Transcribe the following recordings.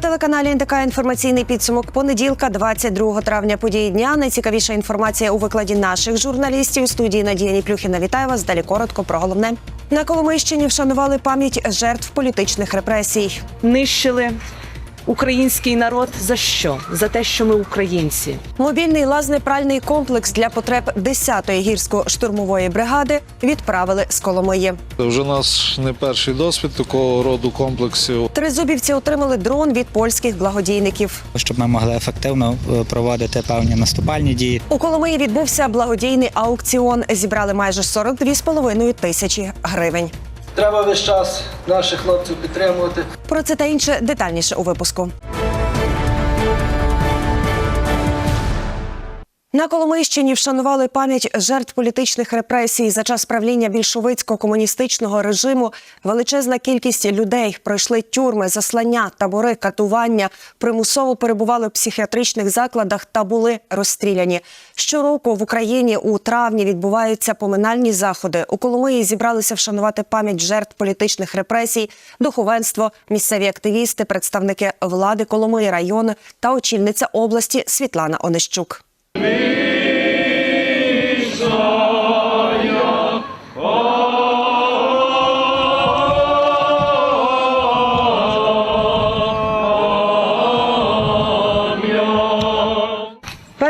На телеканалі НТК інформаційний підсумок понеділка, 22 травня. Події дня. Найцікавіша інформація у викладі наших журналістів. Студії Надія Ніплюхіна. Вітаю вас. Далі коротко про головне. На Коломийщині вшанували пам'ять жертв політичних репресій. нищили український народ за що? За те, що ми українці. Мобільний лазнепральний комплекс для потреб 10-ї гірсько-штурмової бригади відправили з Коломиї. Це вже наш не перший досвід такого роду комплексів. Тризубівці отримали дрон від польських благодійників. щоб ми могли ефективно е, проводити певні наступальні дії. У Коломиї відбувся благодійний аукціон. Зібрали майже 42,5 тисячі гривень. Треба весь час наших хлопців підтримувати. Про це та інше детальніше у випуску. На Коломийщині вшанували пам'ять жертв політичних репресій за час правління більшовицько-комуністичного режиму. Величезна кількість людей пройшли тюрми, заслання, табори, катування, примусово перебували в психіатричних закладах та були розстріляні. Щороку в Україні у травні відбуваються поминальні заходи. У Коломиї зібралися вшанувати пам'ять жертв політичних репресій, духовенство, місцеві активісти, представники влади Коломиї району та очільниця області Світлана Онищук.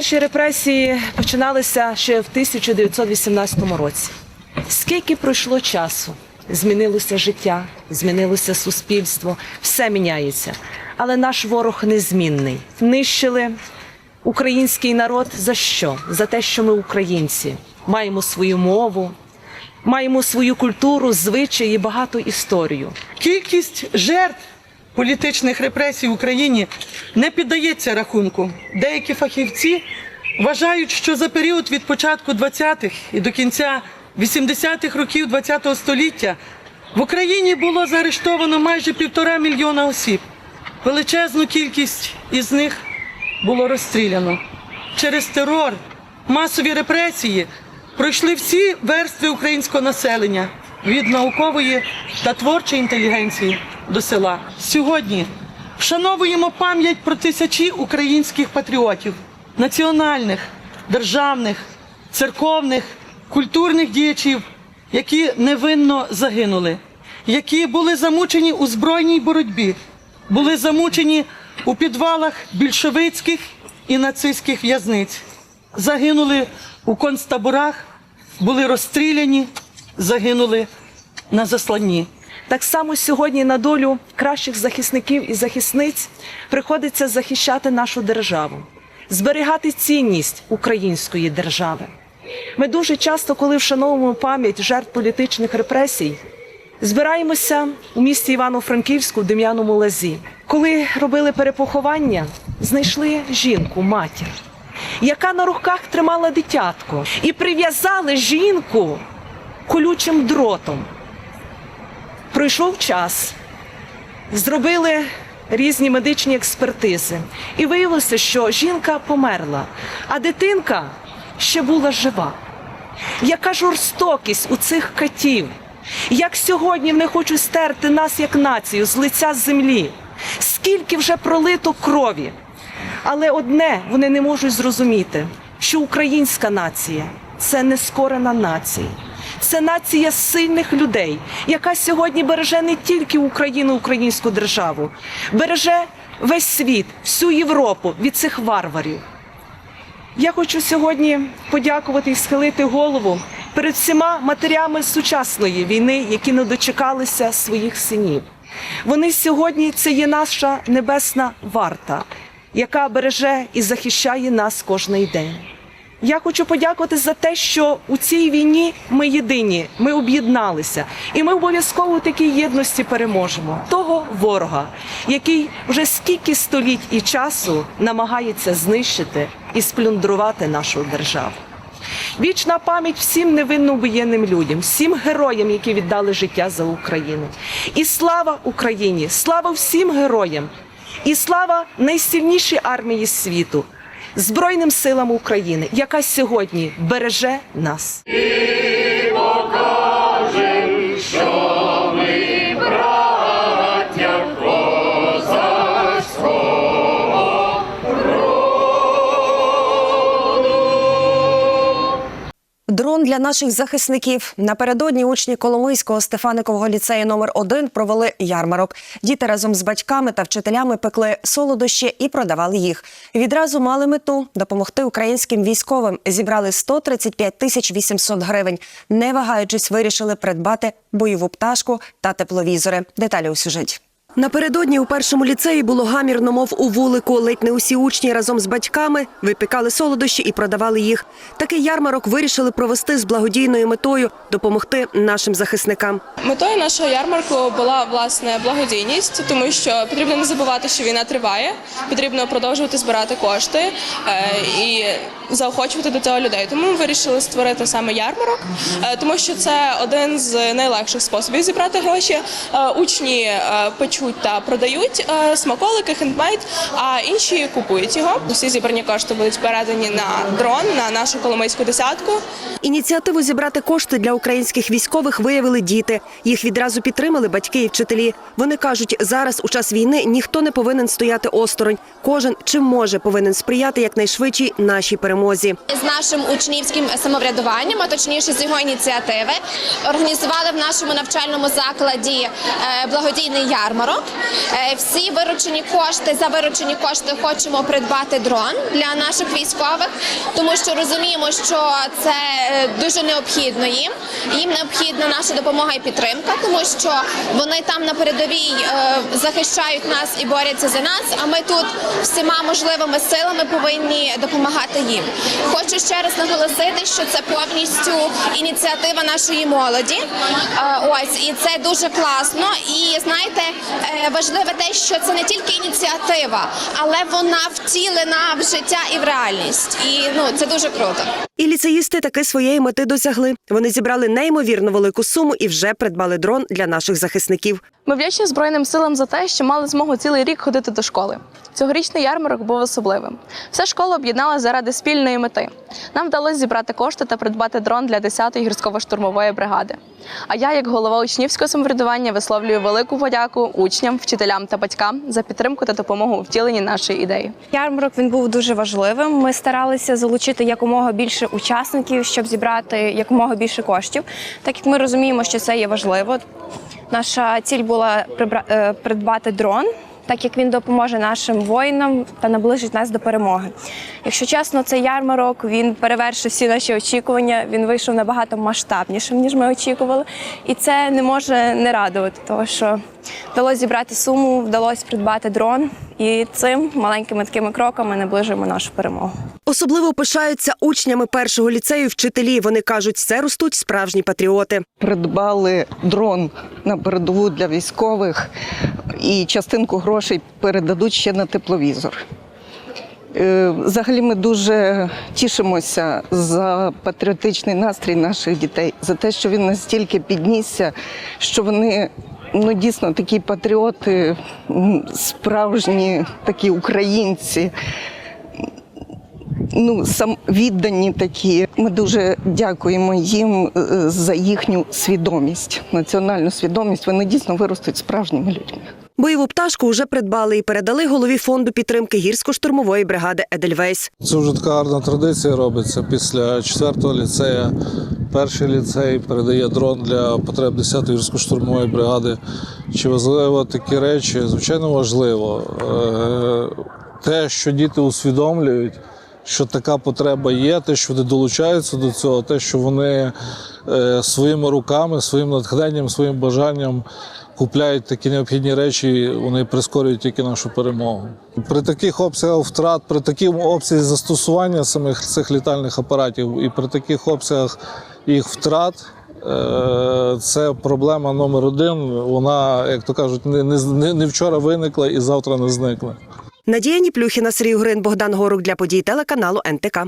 Перші репресії починалися ще в 1918 році. Скільки пройшло часу? Змінилося життя, змінилося суспільство, все міняється. Але наш ворог незмінний. Нищили український народ за що? За те, що ми українці, маємо свою мову, маємо свою культуру, звичаї, багату історію. Кількість жертв політичних репресій в Україні не піддається рахунку. Деякі фахівці вважають, що за період від початку 20-х і до кінця 80-х років ХХ століття в Україні було заарештовано майже півтора мільйона осіб. Величезну кількість із них було розстріляно. Через терор, масові репресії пройшли всі верстви українського населення від наукової та творчої інтелігенції до села. Сьогодні вшановуємо пам'ять про тисячі українських патріотів, національних, державних, церковних, культурних діячів, які невинно загинули, які були замучені у збройній боротьбі, були замучені у підвалах більшовицьких і нацистських в'язниць, загинули у концтаборах, були розстріляні, загинули на засланні. Так само сьогодні на долю кращих захисників і захисниць приходиться захищати нашу державу, зберігати цінність української держави. Ми дуже часто, коли вшановуємо пам'ять жертв політичних репресій, збираємося у місті Івано-Франківську Дем'яному лазі. Коли робили перепоховання, знайшли жінку, матір, яка на руках тримала дитятко, і прив'язали жінку колючим дротом. Пройшов час, зробили різні медичні експертизи, і виявилося, що жінка померла, а дитинка ще була жива. Яка жорстокість у цих катів? Як сьогодні вони хочуть стерти нас як націю з лиця землі? Скільки вже пролито крові? Але одне вони не можуть зрозуміти, що українська нація це нескорена нація. Це нація сильних людей, яка сьогодні береже не тільки Україну, українську державу, береже весь світ, всю Європу від цих варварів. Я хочу сьогодні подякувати і схилити голову перед всіма матерями сучасної війни, які не дочекалися своїх синів. Вони сьогодні це є наша небесна варта, яка береже і захищає нас кожний день. Я хочу подякувати за те, що у цій війні ми єдині, ми об'єдналися, і ми обов'язково у такій єдності переможемо того ворога, який вже скільки століть і часу намагається знищити і сплюндрувати нашу державу. Вічна пам'ять всім невинно воєнним людям, всім героям, які віддали життя за Україну. І слава Україні! Слава всім героям! І слава найсильнішій армії світу, Збройним силам України, яка сьогодні береже нас. Дрон для наших захисників напередодні учні Коломийського Стефаникового ліцею номер 1 провели ярмарок. Діти разом з батьками та вчителями пекли солодощі і продавали їх. Відразу мали мету допомогти українським військовим. Зібрали 135 тисяч 800 гривень. Не вагаючись, вирішили придбати бойову пташку та тепловізори. Деталі у сюжеті. Напередодні у першому ліцеї було гамірно, мов у вулику. Ледь не усі учні разом з батьками випікали солодощі і продавали їх. Такий ярмарок вирішили провести з благодійною метою допомогти нашим захисникам. Метою нашого ярмарку була власне благодійність, тому що потрібно не забувати, що війна триває. Потрібно продовжувати збирати кошти е, і заохочувати до цього людей. Тому ми вирішили створити саме ярмарок, е, тому що це один з найлегших способів зібрати гроші. Е, учні е, печуть та продають е, смаколики, хендмейд, а інші купують його. Усі зібрані кошти будуть передані на дрон на нашу коломийську десятку. Ініціативу зібрати кошти для українських військових виявили діти. Їх відразу підтримали батьки і вчителі. Вони кажуть, зараз у час війни ніхто не повинен стояти осторонь. Кожен чим може повинен сприяти якнайшвидшій нашій перемозі. з нашим учнівським самоврядуванням, а точніше з його ініціативи, організували в нашому навчальному закладі е, благодійний ярмарок. Е, Всі виручені кошти за виручені кошти хочемо придбати дрон для наших військових, тому що розуміємо, що це е, дуже необхідно їм. Їм необхідна наша допомога і підтримка, тому що вони там на передовій е, захищають нас і борються за нас. А ми тут всіма можливими силами повинні допомагати їм. Хочу ще раз наголосити, що це повністю ініціатива нашої молоді. Ось і це дуже класно. І знаєте, важливе те, що це не тільки ініціатива, але вона втілена в життя і в реальність. І ну це дуже круто. І ліцеїсти таки своєї мети досягли. Вони зібрали неймовірно велику суму і вже придбали дрон для наших захисників. Ми вдячні Збройним силам за те, що мали змогу цілий рік ходити до школи. Цьогорічний ярмарок був особливим. Вся школа об'єднала заради спільної мети. Нам вдалося зібрати кошти та придбати дрон для 10-ї гірсько-штурмової бригади. А я, як голова учнівського самоврядування, висловлюю велику подяку учням, вчителям та батькам за підтримку та допомогу у втіленні нашої ідеї. Ярмарок він був дуже важливим. Ми старалися залучити якомога більше учасників, щоб зібрати якомога більше коштів. Так як ми розуміємо, що це є важливо. Наша ціль була е, придбати дрон, так як він допоможе нашим воїнам та наближить нас до перемоги. Якщо чесно, цей ярмарок він перевершив всі наші очікування. Він вийшов набагато масштабнішим, ніж ми очікували. І це не може не радувати, тому що вдалося зібрати суму, вдалося придбати дрон. І цим маленькими такими кроками наближуємо нашу перемогу. Особливо пишаються учнями першого ліцею вчителі. Вони кажуть, це ростуть справжні патріоти. придбали дрон на передову для військових і частинку грошей передадуть ще на тепловізор. Е, Взагалі ми дуже тішимося за патріотичний настрій наших дітей, за те, що він настільки піднісся, що вони ну, дійсно такі патріоти, справжні такі українці ну, сам віддані такі. Ми дуже дякуємо їм е, за їхню свідомість, національну свідомість. Вони дійсно виростуть справжніми людьми. Бойову пташку вже придбали і передали голові фонду підтримки гірсько-штурмової бригади Едельвейс. Це вже така гарна традиція робиться. Після 4-го ліцея перший ліцей передає дрон для потреб 10-ї гірсько-штурмової бригади. Чи важливо такі речі? Звичайно, важливо. Е, Те, що діти усвідомлюють, що така потреба є, те, що вони долучаються до цього, те, що вони е, своїми руками, своїм натхненням, своїм бажанням купляють такі необхідні речі, вони прискорюють тільки нашу перемогу. При таких обсягах втрат, при такому обсязі застосування самих цих літальних апаратів і при таких обсягах їх втрат. е, Це проблема номер один. Вона, як то кажуть, не, не, не вчора виникла і завтра не зникне. Надія Ніплюхіна, Сергій Грин, Богдан Горук для подій телеканалу НТК.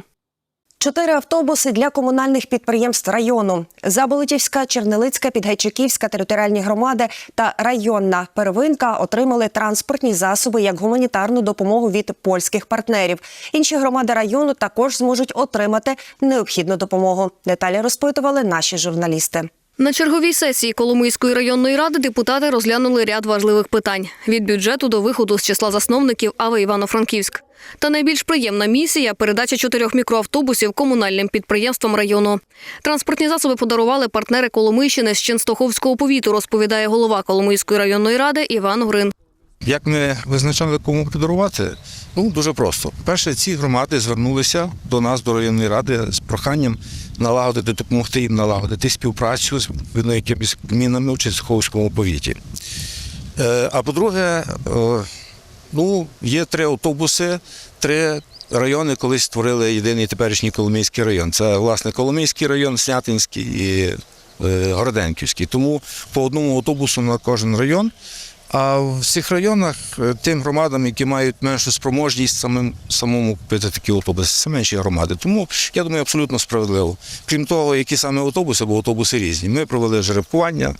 Чотири автобуси для комунальних підприємств району Заболотівська, Чернелицька, Підгайчиківська територіальні громади та районна первинка отримали транспортні засоби як гуманітарну допомогу від польських партнерів. Інші громади району також зможуть отримати необхідну допомогу. Деталі розпитували наші журналісти. На черговій сесії Коломийської районної ради депутати розглянули ряд важливих питань від бюджету до виходу з числа засновників АВИ Івано-Франківськ. Та найбільш приємна місія передача чотирьох мікроавтобусів комунальним підприємствам району. Транспортні засоби подарували партнери Коломийщини з Ченстоховського повіту, розповідає голова Коломийської районної ради Іван Грин. Як ми визначали, кому подарувати? Ну дуже просто. Перше, ці громади звернулися до нас, до районної ради, з проханням налагодити, допомогти їм налагодити співпрацю з якимись гмінами у Чесховському повіті. Е, А по-друге, е, ну, є три автобуси, три райони колись створили єдиний теперішній Коломийський район. Це, власне, Коломийський район, Снятинський і е, Городенківський. Тому по одному автобусу на кожен район. А в цих районах е, тим громадам, які мають меншу спроможність самим самому купити такі автобуси, це менші громади. Тому я думаю, абсолютно справедливо. Крім того, які саме автобуси, бо автобуси різні. Ми провели жеребкування.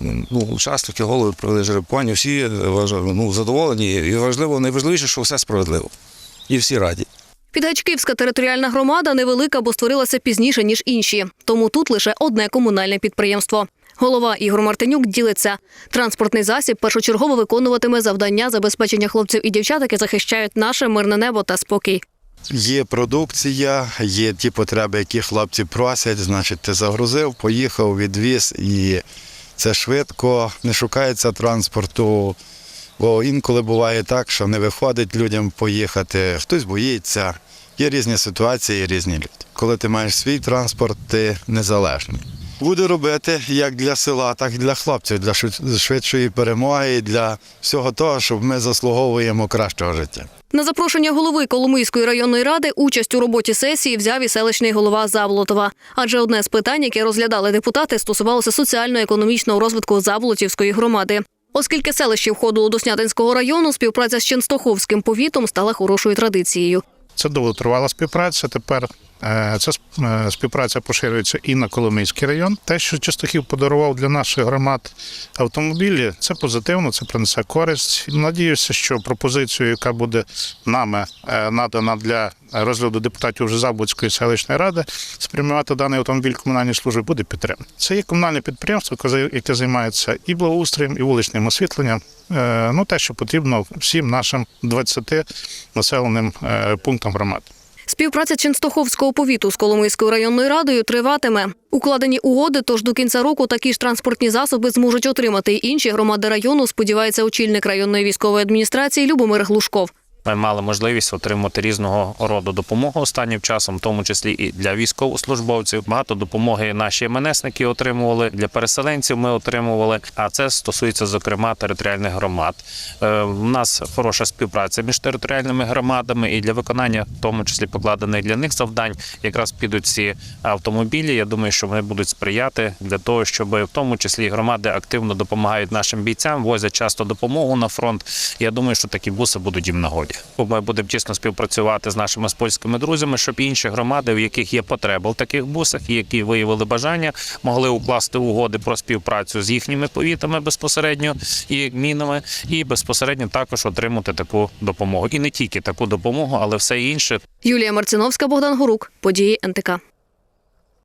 Ну, учасники голови провели жеребкування, всі е, ну, задоволені. І важливо, найважливіше, що все справедливо. І всі раді. Підгачківська територіальна громада невелика, бо створилася пізніше, ніж інші. Тому тут лише одне комунальне підприємство. Голова Ігор Мартинюк ділиться. Транспортний засіб першочергово виконуватиме завдання забезпечення хлопців і дівчат, які захищають наше мирне небо та спокій. Є продукція, є ті потреби, які хлопці просять. Значить, ти загрузив, поїхав, відвіз, і це швидко, не шукається транспорту. Бо інколи буває так, що не виходить людям поїхати, хтось боїться. Є різні ситуації, різні люди. Коли ти маєш свій транспорт, ти незалежний. Буду робити як для села, так і для хлопців, для швид- швидшої перемоги, для всього того, щоб ми заслуговуємо кращого життя. На запрошення голови Коломийської районної ради участь у роботі сесії взяв і селищний голова Заболотова. Адже одне з питань, яке розглядали депутати, стосувалося соціально-економічного розвитку Заболотівської громади. Оскільки селище входило до Снятинського району, співпраця з Ченстоховським повітом стала хорошою традицією. Це довготривала співпраця. Тепер ця е, співпраця поширюється і на Коломийський район. Те, що Чистохів подарував для наших громад автомобілі, це позитивно, це принесе користь. Надіюся, що пропозицію, яка буде нами е, надана для розгляду депутатів вже Забудської селищної ради, спрямувати даний автомобіль комунальній службі буде підтримано. Це є комунальне підприємство, яке займається і благоустроєм, і вуличним освітленням. Е, Ну, те, що потрібно всім нашим 20 населеним е, пунктам громад. Співпраця Ченстоховського повіту з Коломийською районною радою триватиме. Укладені угоди, тож до кінця року такі ж транспортні засоби зможуть отримати й інші громади району, сподівається очільник районної військової адміністрації Любомир Глушков. Ми мали можливість отримати різного роду допомогу останнім часом, в тому числі і для військовослужбовців. Багато допомоги наші МНСники отримували для переселенців. Ми отримували. А це стосується зокрема територіальних громад. Е, У нас хороша співпраця між територіальними громадами і для виконання, в тому числі покладених для них завдань, якраз підуть ці автомобілі. Я думаю, що вони будуть сприяти для того, щоб в тому числі громади активно допомагають нашим бійцям, возять часто допомогу на фронт. Я думаю, що такі буси будуть їм нагоді. Ми будемо тісно співпрацювати з нашими з польськими друзями, щоб інші громади, в яких є потреба в таких бусах, і які виявили бажання, могли укласти угоди про співпрацю з їхніми повітами безпосередньо і мінами, і безпосередньо також отримати таку допомогу. І не тільки таку допомогу, але все інше. Юлія Марциновська, Богдан Горук. Події НТК.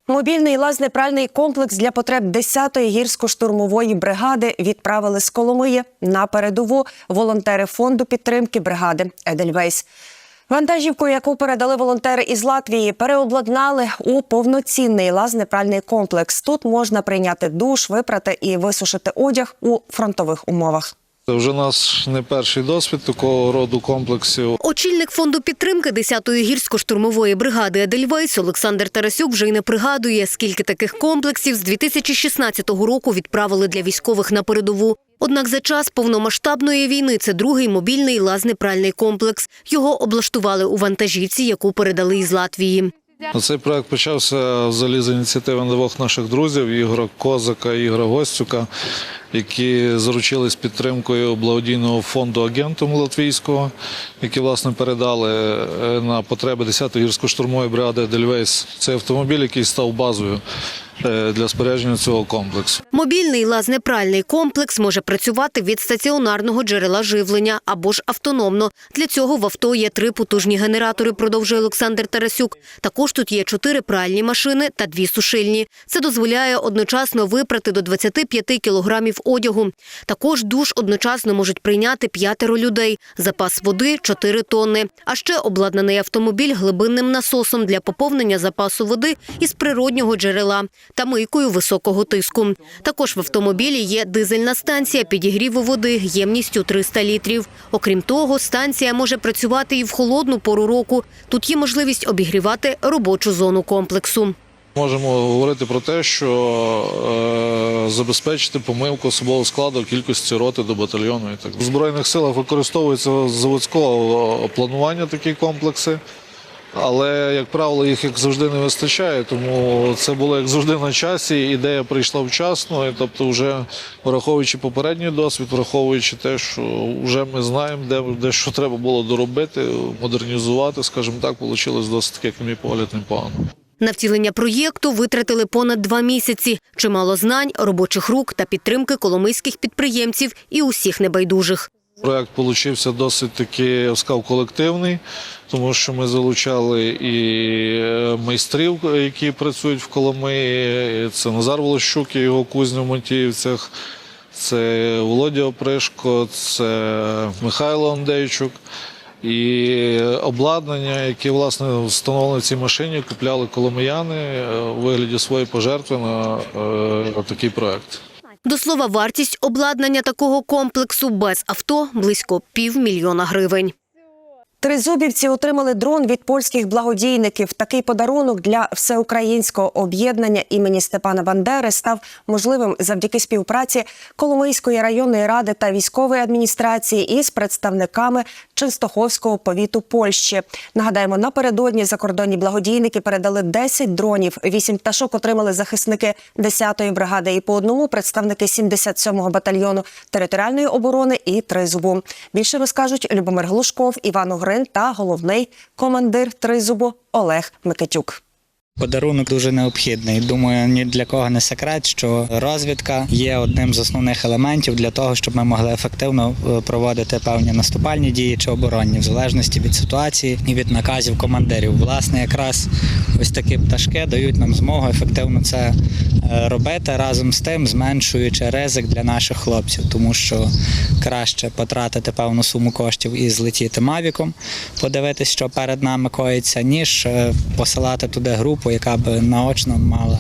Мобільний лазнепральний комплекс для потреб 10-ї гірсько-штурмової бригади відправили з Коломиї на передову волонтери фонду підтримки бригади Едельвейс. Вантажівку, яку передали волонтери із Латвії, переобладнали у повноцінний лазнепральний комплекс. Тут можна прийняти душ, випрати і висушити одяг у фронтових умовах. Це вже наш не перший досвід такого роду комплексів. Очільник фонду підтримки 10-ї гірсько-штурмової бригади Едельвейс Олександр Тарасюк вже й не пригадує, скільки таких комплексів з 2016 року відправили для військових на передову. Однак за час повномасштабної війни це другий мобільний лазнепральний комплекс. Його облаштували у вантажівці, яку передали із Латвії. Цей проект почався взагалі з ініціативи двох наших друзів Ігора Козака і Ігора Гостюка, які заручились підтримкою благодійного фонду агентом латвійського, які власне передали е, на потреби 10-ї гірсько-штурмової бригади Дельвейс. Цей автомобіль, який став базою для спорядження цього комплексу. Мобільний лазнепральний комплекс може працювати від стаціонарного джерела живлення або ж автономно. Для цього в авто є три потужні генератори, продовжує Олександр Тарасюк. Також тут є чотири пральні машини та дві сушильні. Це дозволяє одночасно випрати до 25 кілограмів одягу. Також душ одночасно можуть прийняти п'ятеро людей. Запас води 4 тонни. А ще обладнаний автомобіль глибинним насосом для поповнення запасу води із природнього джерела та мийкою високого тиску. Також в автомобілі є дизельна станція підігріву води ємністю 300 літрів. Окрім того, станція може працювати і в холодну пору року. Тут є можливість обігрівати робочу зону комплексу. Можемо говорити про те, що е, забезпечити помилку особового складу кількості роти до батальйону. І так в збройних силах використовуються з заводського планування такі комплекси. Але, як правило, їх як завжди не вистачає, тому це було як завжди на часі. Ідея прийшла вчасно, і тобто, вже враховуючи попередній досвід, враховуючи те, що вже ми знаємо, де, де що треба було доробити, модернізувати, скажімо так, вийшло досить як мій погляд, непогано. На втілення проєкту витратили понад два місяці. Чимало знань, робочих рук та підтримки коломийських підприємців і усіх небайдужих. Проект получився досить таки я сказав, колективний, тому що ми залучали і е, майстрів, які працюють в Коломиї. Це Назар Волощук і його кузня в Монтіївцях, це Володя Опришко, це Михайло Андейчук. І обладнання, яке власне встановлено в цій машині, купляли коломияни е, у вигляді своєї пожертви на е, такий проект. До слова, вартість обладнання такого комплексу без авто близько півмільйона гривень. Тризубівці отримали дрон від польських благодійників. Такий подарунок для всеукраїнського об'єднання імені Степана Бандери став можливим завдяки співпраці Коломийської районної ради та військової адміністрації із представниками Ченстоховського повіту Польщі. Нагадаємо, напередодні закордонні благодійники передали 10 дронів. Вісім пташок отримали захисники 10-ї бригади і по одному представники 77-го батальйону територіальної оборони і Тризубу. Більше розкажуть Любомир Глушков, Іван Огрин та головний командир Тризубу Олег Микитюк. Подарунок дуже необхідний. Думаю, ні для кого не секрет, що розвідка є одним з основних елементів для того, щоб ми могли ефективно е, проводити певні наступальні дії чи оборонні, в залежності від ситуації і від наказів командирів. Власне, якраз ось такі пташки дають нам змогу ефективно це робити разом з тим, зменшуючи ризик для наших хлопців, тому що краще потратити певну суму коштів і злетіти мавіком, подивитись, що перед нами коїться, ніж е, посилати туди групу, яка б наочно мала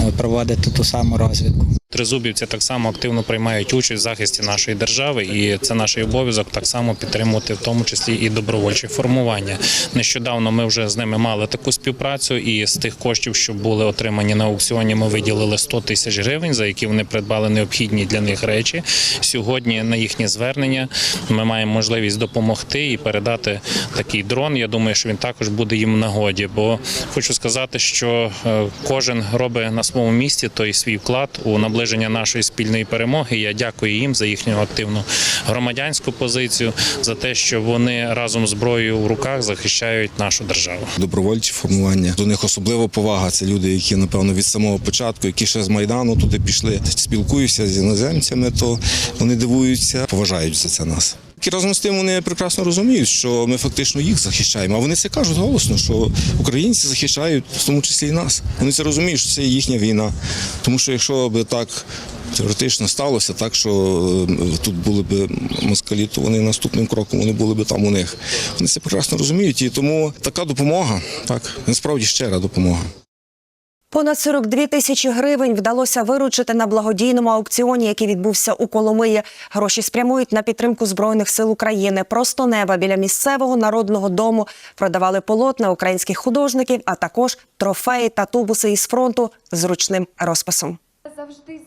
е, проводити ту саму розвідку. Тризубівці так само активно приймають участь в захисті нашої держави, і це наш обов'язок так само підтримувати, в тому числі і добровольчі формування. Нещодавно ми вже з ними мали таку співпрацю, і з тих коштів, що були отримані на аукціоні, ми виділили 100 тисяч гривень, за які вони придбали необхідні для них речі. Сьогодні на їхнє звернення ми маємо можливість допомогти і передати такий дрон. Я думаю, що він також буде їм в нагоді, бо хочу сказати, що е, кожен робить на своєму місці той свій вклад у наближення нашої спільної перемоги. Я дякую їм за їхню активну громадянську позицію, за те, що вони разом зброєю в руках захищають нашу державу. добровольчі формування. До них особлива повага. Це люди, які напевно від самого початку, які ще з майдану туди пішли. Спілкуюся з іноземцями, то вони дивуються, поважають за це нас. І разом з тим вони прекрасно розуміють, що ми фактично їх захищаємо. А вони це кажуть голосно, що українці захищають, в тому числі і нас. Вони це розуміють, що це їхня війна. Тому що якщо б так теоретично сталося, так що е, тут були б москалі, то вони наступним кроком вони були б там у них. Вони це прекрасно розуміють, і тому така допомога, так насправді щира допомога. Понад 42 тисячі гривень вдалося виручити на благодійному аукціоні, який відбувся у Коломиї. Гроші спрямують на підтримку збройних сил України. Просто неба біля місцевого народного дому продавали полотна українських художників, а також трофеї та тубуси із фронту з ручним розписом.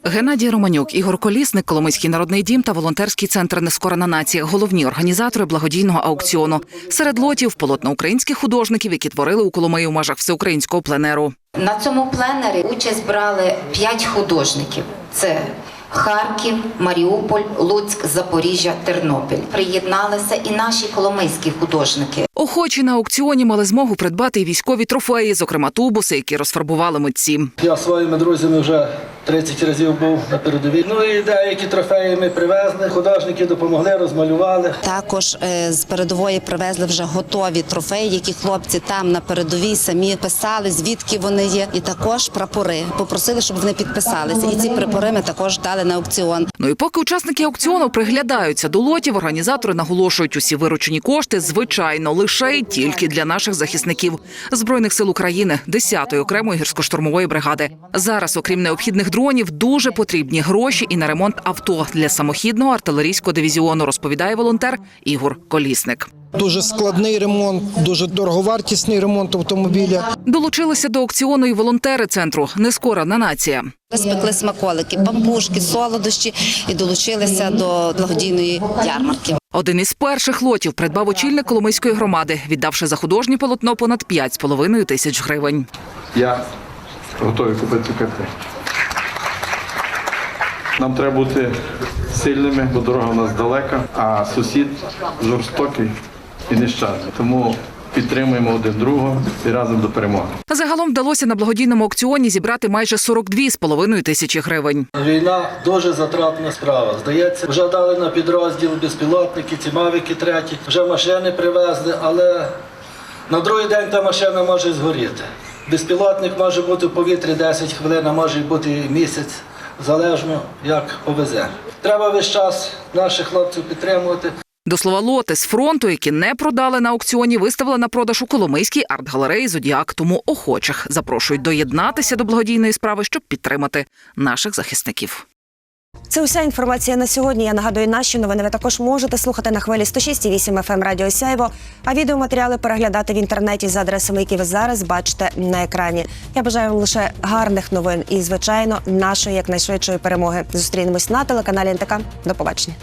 Геннадій Романюк, Ігор Колісник, Коломийський народний дім та волонтерський центр Нескорена нація головні організатори благодійного аукціону. Серед лотів полотна українських художників, які творили у Коломиї в межах всеукраїнського пленеру. На цьому пленері участь брали п'ять художників: це Харків, Маріуполь, Луцьк, Запоріжжя, Тернопіль. Приєдналися і наші коломийські художники. Охочі на аукціоні мали змогу придбати й військові трофеї, зокрема тубуси, які розфарбували митці. Я своїми друзями вже 30 разів був на передовій. Ну і деякі трофеї ми привезли. Художники допомогли, розмалювали. Також е, з передової привезли вже готові трофеї, які хлопці там на передовій самі писали, звідки вони є, і також прапори. Попросили, щоб вони підписалися. І ці прапори ми також дали на аукціон. Ну і поки учасники аукціону приглядаються до лотів, організатори наголошують, усі виручені кошти, звичайно, лише й тільки для наших захисників збройних сил України, 10-ї окремої гірсько-штурмової бригади. Зараз, окрім необхідних дронів, дуже потрібні гроші і на ремонт авто для самохідного артилерійського дивізіону, розповідає волонтер Ігор Колісник. Дуже складний ремонт, дуже дороговартісний ремонт автомобіля. Долучилися до аукціону і волонтери центру Нескорена нація. Спекли смаколики, пампушки, солодощі і долучилися до благодійної ярмарки. Один із перших лотів придбав очільник Коломийської громади, віддавши за художнє полотно понад 5,5 тисяч гривень. Я готовий купити карти. Нам треба бути сильними, бо дорога у нас далека, а сусід жорстокий і нещасний. Тому підтримуємо один другого і разом до перемоги. Загалом вдалося на благодійному аукціоні зібрати майже 42,5 тисячі гривень. Війна дуже затратна справа. Здається, вже дали на підрозділ безпілотники, ці мавики треті, вже машини привезли, але на другий день та машина може згоріти. Безпілотник може бути в повітрі 10 хвилин, а може бути і місяць, залежно як повезе. Треба весь час наших хлопців підтримувати. До слова, лоти з фронту, які не продали на аукціоні, виставили на продаж у Коломийській арт-галереї Зодіак. Тому охочих запрошують доєднатися до благодійної справи, щоб підтримати наших захисників. Це уся інформація на сьогодні. Я нагадую, наші новини ви також можете слухати на хвилі 106,8 FM Радіо Сяйво, а відеоматеріали переглядати в інтернеті за адресами, які ви зараз бачите на екрані. Я бажаю вам лише гарних новин і, звичайно, нашої якнайшвидшої перемоги. Зустрінемось на телеканалі НТК. До побачення.